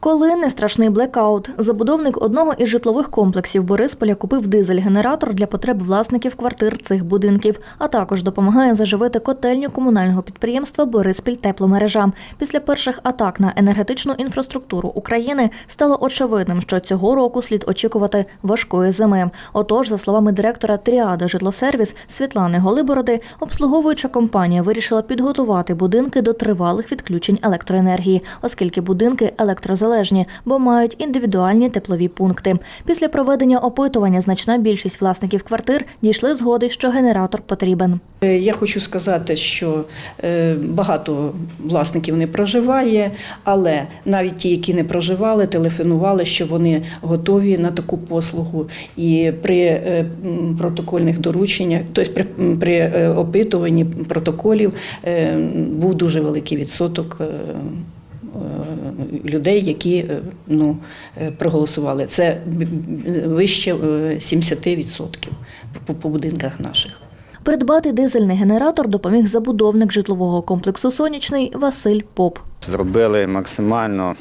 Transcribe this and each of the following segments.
Коли не страшний блекаут, забудовник одного із житлових комплексів Борисполя купив дизель-генератор для потреб власників квартир цих будинків, а також допомагає заживити котельню комунального підприємства Бориспіль тепломережа. Після перших атак на енергетичну інфраструктуру України стало очевидним, що цього року слід очікувати важкої зими. Отож, за словами директора Тріада Житлосервіс Світлани Голибороди, обслуговуюча компанія вирішила підготувати будинки до тривалих відключень електроенергії, оскільки будинки електрозалежні, бо мають індивідуальні теплові пункти. Після проведення опитування значна більшість власників квартир дійшли згоди, що генератор потрібен. Е, Я хочу сказати, що е, багато власників не проживає, але навіть ті, які не проживали, телефонували, що вони готові на таку послугу. І при е, протокольних дорученнях, тобто при, при опитуванні протоколів був дуже великий відсоток. Е, е, Людей, які е, ну, е, проголосували, це б- вище е, 70% по, по будинках наших. Придбати дизельний генератор допоміг забудовник житлового комплексу Сонячний Василь Поп. Зробили максимально,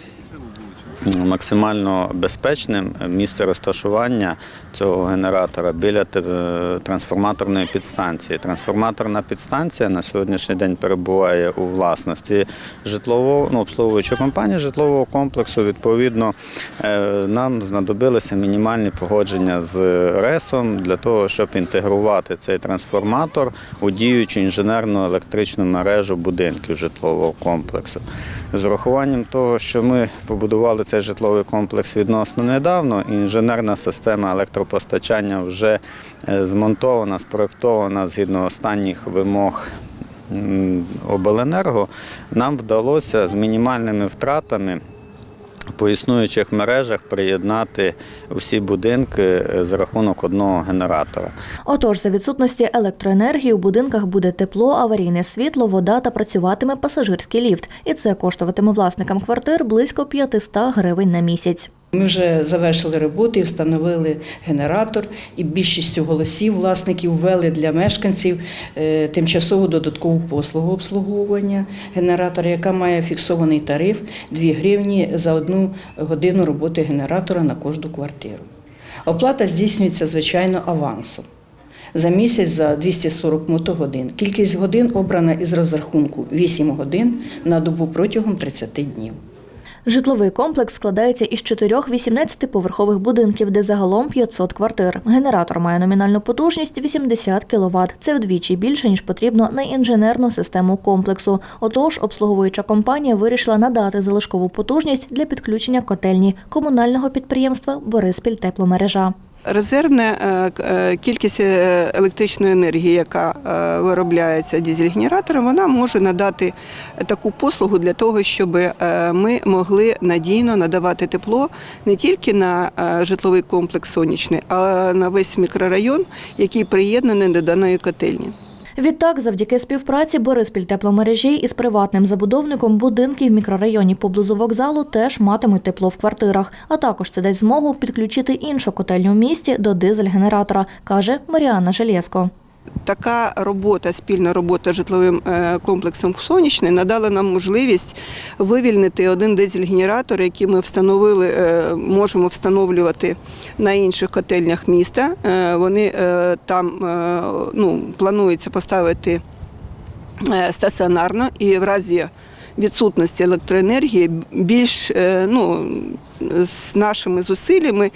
максимально безпечним місце розташування цього генератора біля трансформаторної підстанції. Трансформаторна підстанція на сьогоднішній день перебуває у власності житлового ну, обслуговуючої компанії житлового комплексу. Відповідно, е, нам знадобилися мінімальні погодження з РЕСом для того, щоб інтегрувати цей трансформатор у діючу інженерну електричну мережу будинків житлового комплексу. З урахуванням того, що ми побудували цей житловий комплекс відносно недавно, інженерна система електропостачання вже е, змонтована, спроектована згідно останніх вимог обленерго, нам вдалося з мінімальними втратами по існуючих мережах приєднати всі будинки е, за рахунок одного генератора. Отож, за відсутності електроенергії у будинках буде тепло, аварійне світло, вода та працюватиме пасажирський ліфт. І це коштуватиме власникам квартир близько 500 гривень на місяць. Ми вже завершили роботи встановили генератор, і більшістю голосів власників ввели для мешканців е, тимчасову додаткову послугу обслуговування генератора, яка має фіксований тариф 2 гривні за одну годину роботи генератора на кожну квартиру. Оплата здійснюється, звичайно, авансом. За місяць за 240 мотогодин. Кількість годин обрана із розрахунку 8 годин на добу протягом 30 днів. Житловий комплекс складається із чотирьох 18-поверхових будинків, де загалом 500 квартир. Генератор має номінальну потужність 80 кВт. Це вдвічі більше, ніж потрібно на інженерну систему комплексу. Отож, обслуговуюча компанія вирішила надати залишкову потужність для підключення котельні комунального підприємства Бориспіль тепломережа. Резервна е, е, кількість е, електричної енергії, яка виробляється дізель-генератором, вона може надати таку послугу для того, щоб ми могли надійно надавати тепло не тільки на житловий комплекс сонячний, а на весь мікрорайон, який приєднаний до даної котельні. Відтак, завдяки співпраці Бориспіль тепломережі із приватним забудовником будинки в мікрорайоні поблизу вокзалу теж матимуть тепло в квартирах. А також це дасть змогу підключити іншу котельню в місті до дизель-генератора, каже Маріанна Желєско. Така робота, спільна робота з житловим е, комплексом сонячний надала нам можливість вивільнити один дизель-генератор, який ми встановили, е, можемо встановлювати на інших котельнях міста. Е, Вони там ну, планується поставити стаціонарно і в разі відсутності електроенергії більш ну, з нашими зусиллями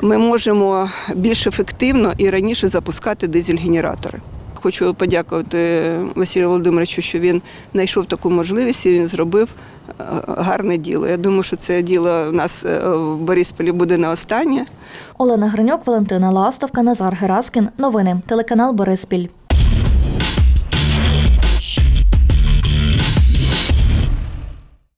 ми можемо більш ефективно і раніше запускати дизель-генератори. Хочу подякувати Василю Володимировичу, що він знайшов таку можливість і він зробив е, гарне діло. Я думаю, що це діло у нас е, в Борисполі буде не останнє. Олена Гриньок, Валентина Ластовка, Назар Гераскін. Новини. Телеканал Бориспіль.